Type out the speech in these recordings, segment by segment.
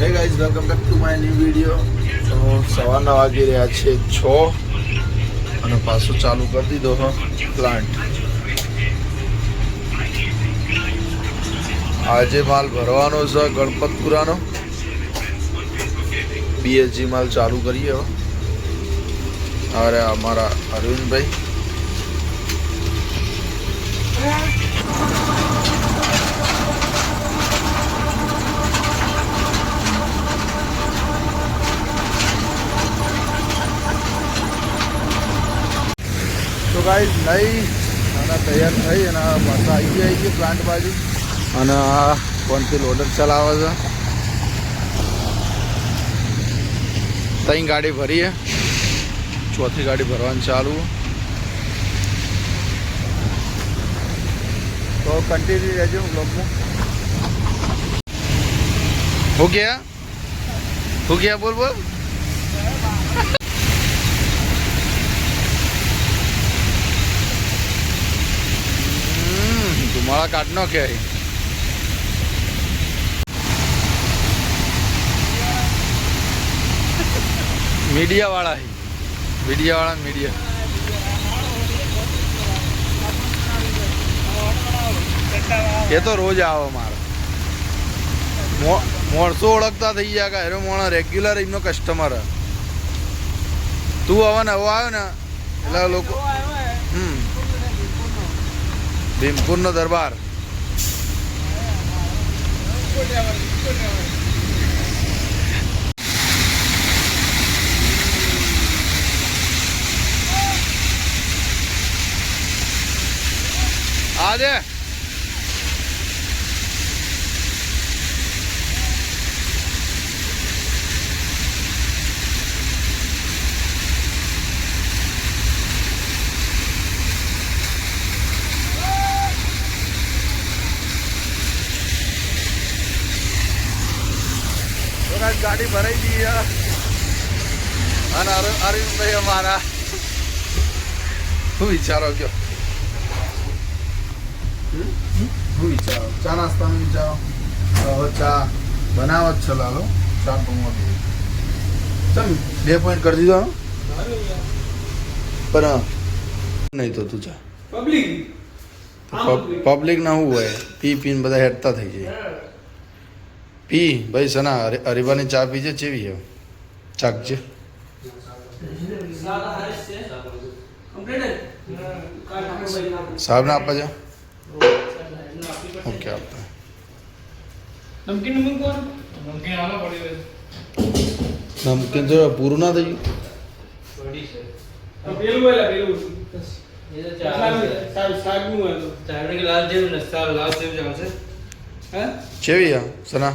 Hey guys welcome back to my new video તો સવારના વાગી રહ્યા છે છ અને પાછું ચાલુ કરી દીધો, હો પ્લાન્ટ આજે માલ ભરવાનો છે ગણપતપુરાનો. બીએસજી માલ ચાલુ કરીએ હવે અરે, અમારા અરવિંદભાઈ. તો ગાઈઝ લઈ અને તૈયાર થઈ અને પાછા આવી ગયા છીએ પ્લાન્ટ બાજુ અને આ ફોનથી લોડર ચલાવે છે ત્રણ ગાડી ભરીએ ચોથી ગાડી ભરવાની ચાલુ તો કન્ટિન્યુ રહેજો બ્લોગમાં હું ગયા હું ગયા બોલ બોલ ધુમાડા કાઢ નો કે મીડિયા વાળા મીડિયા વાળા મીડિયા. એ તો રોજ આવે મારે. મોણસો ઓળખતા થઈ ગયા કે એનો મોણ રેગ્યુલર એમનો કસ્ટમર તું હવે નવો આવ્યો ને, એટલે લોકો ભીમપુરનો દરબાર. આજે તો ગાડી ભરાઈ ગઈ. અને અરવિંદ અરવિંદભાઈ અમારા. શું વિચારો કયો? શું વિચારો? ચા નાસ્તાનું વિચારો? હવે ચા બનાવો જ ચલાલો ચા પમવા દે ચમ બે પોઈન્ટ કરી દીધો? પણ નહીં તો તું ચા. પબ્લિક પબ્લિક ના શું હોય? પી પીને બધા હેડતા થઈ જાય. પી ભાઈ સના હરી- હરીબાની ચા પીજે ચેવી હે ચાકજે સાહેબને આપવા જા ઓકે આપતા નમકીન મૂકો નમકીન જો પૂરું ના થઈ પેલું વેલા પેલું સાહેબ સાહેબનું હતું હે ચેવી હે સના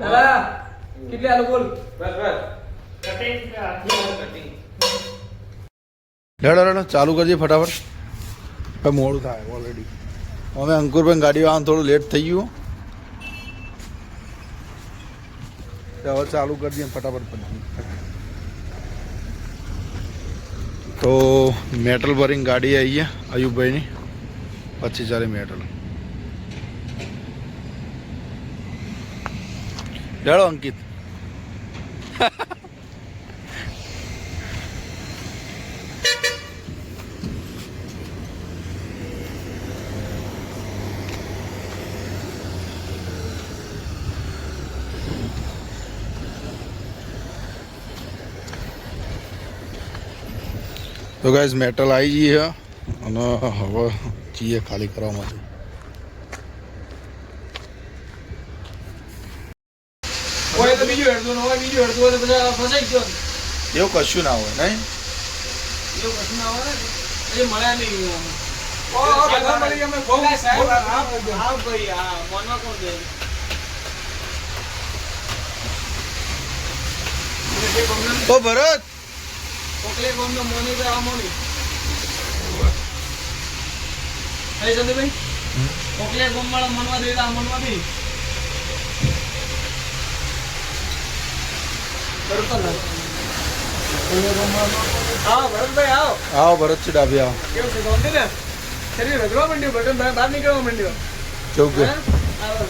દાદા કેટલે આલો બોલ બસ લેડો લેડો ચાલુ કરજે ફટાફટ. હવે મોડું થાય ઓલરેડી અમે અંકુરભાઈ ગાડી આવવાનું થોડું લેટ થઈ ગયું તો હવે ચાલુ કરી દઈએ ફટાફટ પછી. તો મેટલ ભરીને ગાડી આવી છે અયુબભાઈની. પચીસ હજાર મેટલ લેડો અંકિત. તો ગાઈઝ મેટલ આવી ગઈ છે અને હવે જઈએ ખાલી કરવા માટે. હોય તો બીજું હેડતું ન હોય બીજું હેડતું હોય તો બધા ફસાઈ ગયો એવું કશું ના હોય નહીં? એવું કશું ના આવે ને? એ મળ્યા નહીં ઓ ભરત! કોકલે ગામનો મોની તો આ મોની. હે સંદીપભાઈ કોકલે ગામવાળા મનવા દે આ મનવા દે બરોબર ને? હા ભરતભાઈ આવો. આવો ભરત છે ડાબી આવો. કેવું છે શાંતિ ને? શરીર રગડવા માંડ્યું બટન બહાર બહાર નીકળવા માંડ્યો. કેવું કે? હા? આવો.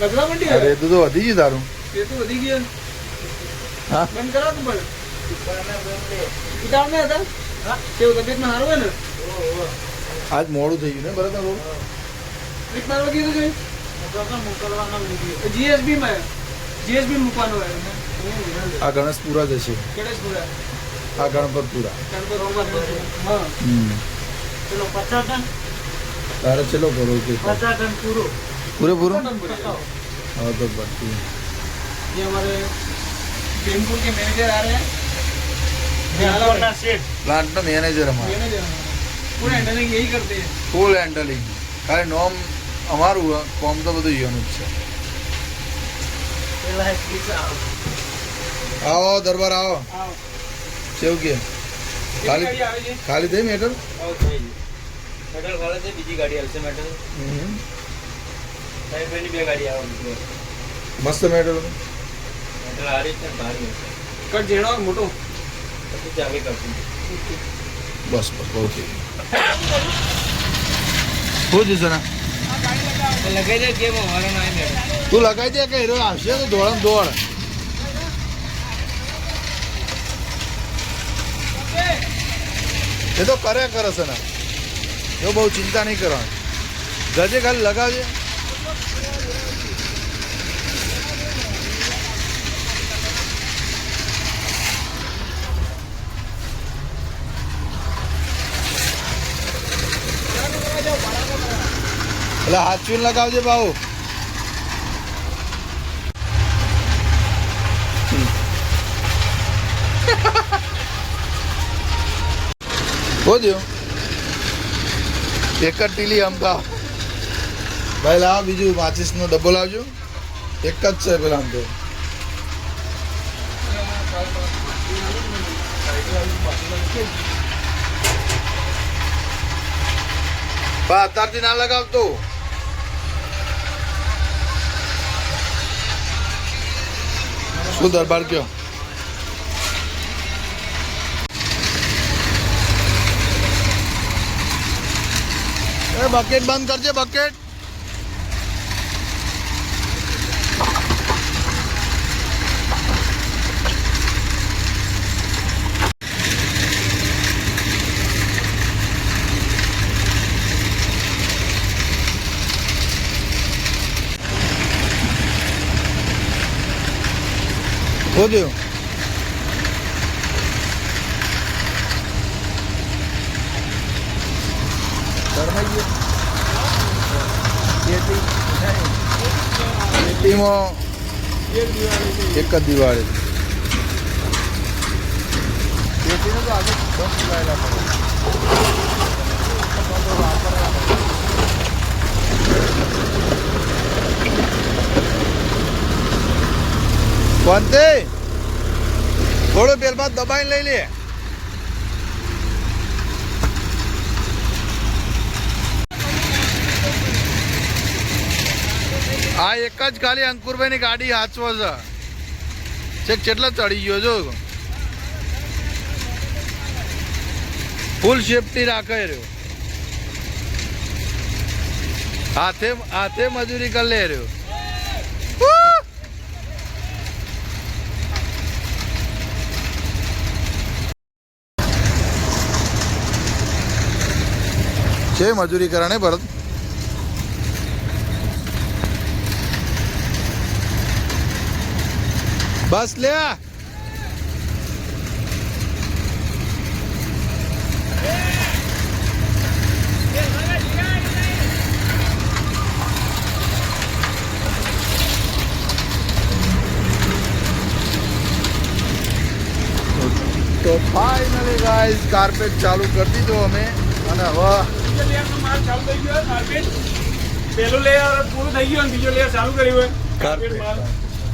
રગડવા માંડ્યું અરે તું તો વધી ગયું તારું. એ તો વધી ગયું. હા? બંધ કરો તું પણ. ઉતાવળ હતા? કેવું તબિયતમાં સારું હોય ને? આજ મોડું થઈ ગયું ને ભરત બહુ એક મારો કીધું છે જીએસબી માં. જીએસબી મૂકવાનું હોય. આ ગણેશપુરા જશે ગણેશપુરા આ ગણપતપુરા ગણપત હોમમાં હા હમ પેલો પચાસ ટન તારે ચલો કરો કે પચાસ ટન પૂરો પૂરેપૂરું હા હા તો બાકી ये हमारे भीमपुर के मैनेजर आ रहे हैं પ્લાન્ટનો મેનેજર અમારો मैनेजर पूरा हैंडलिंग यही करते हैं ફૂલ હેન્ડલિંગ ખાલી નોમ અમારું હે, કોમ તો બધું ઈયોનું જ છે આવો દરબાર આવો आओ કેવું કે કેટલી ખાલી ગાડી આવે છે ખાલી થઈ મેટર મેટલ ખાલે છે બીજી ગાડી આવશે મેટલ સાહેબની બે ગાડી આવે મિત્રો મસ્ત મેટર મેટલ આ રીતે ને ભારી હશે કટ ઝીણો હોય મોટો પછી ચાવી કરશું બસ બસ બહુ થઈ ગયું શું છે ને લગાઈ દે કેમ અમારો ના મેટલ તું લગાઈ દે કે હીરો આવશે તો દોડ દોડ એ તો કરે કરે છે ને. એ બહુ ચિંતા નહીં કરવાની. જજે ખાલી લગાવજે. એટલે હાથ Ha ha બાબુ બોલ્યો એક જ ટીલી અમદા ભાઈ લાવ બીજું માચીસનો ડબ્બો લાવજો. એક જ છે પેલા આમ તો. બા, અત્યારથી ના લગાવતો. શું દરબાર કયો? એ બકેટ બંધ કરજે બકેટ ખોદ્યો શરમાઈ પેટીમાં એક જ દિવાળી. પંતે થોડો પેલમાં દબાઈને લઈ લે. આ એક જ ખાલી અંકુરભાઈની ગાડી હાચવો છે. છેક કેટલા ચડી ગયો જો. ફૂલ સેફટી રાખે રહ્યો. હાથે હાથે મજૂરી કરી લે રહ્યો! છે મજૂરી કરાને ભરત. બસ લે આ. તો ફાઇનલી ગાઈસ કાર્પેટ ચાલુ કરી દીધો અમે અને હવે બીજો લેયરનો માલ ચાલુ થઈ ગયો કાર્પેટ પહેલો લેયર પૂરું થઈ ગયું અને બીજો લેયર ચાલુ કર્યું હોય કાર્પેટ માલ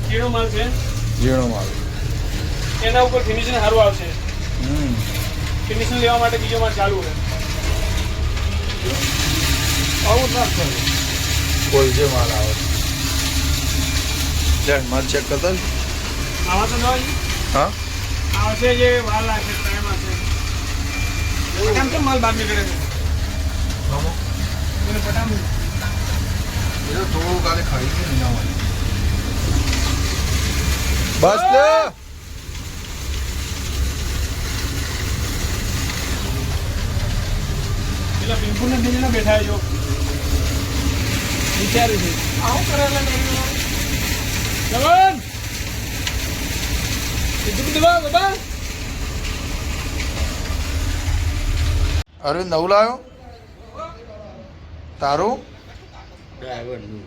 ઝીણો માલ છે ઝીણો માલ એના ઉપર ફિનિશિંગ સારું આવશે. હમ. ફિનિશિંગ લેવા માટે બીજો માર ચાલુ છે આવું ના થાય. બોલ જે માલ આવે. જાણ માલ ચેક કરતા. આવા તો ન હોય હા? આવશે જે માલ લાગશે ટાઈમ આવશે કેમ કેમ માલ બહાર નીકળે છે એને પટામ એ તો થોડું કાલે ખાઈ ગયું ને બસ પેલા પિંપુ ને બીજે બેઠા છો વિચાર્યું છે આવું કરેલા જવાન કીધું દેવા અરવિંદ નવું લાવ્યો તારું ડ્રાઈવરનું